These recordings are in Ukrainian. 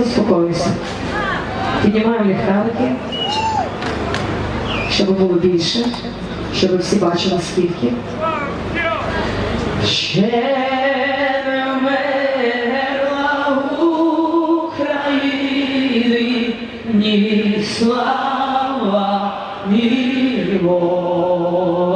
Заспокоюйся. Піднімаю ліхтарики, щоб було більше, щоб всі бачили скільки. Ще не вмерла України ні слава, ні воля.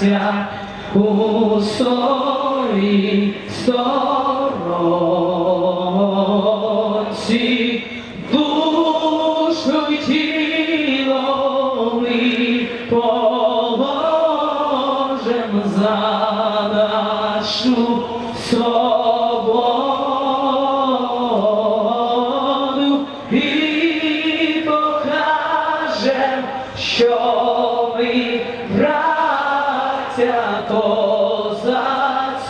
браття, у своїй сторонці, душу й тіло ми положим за нашу свободу і покажем, що ми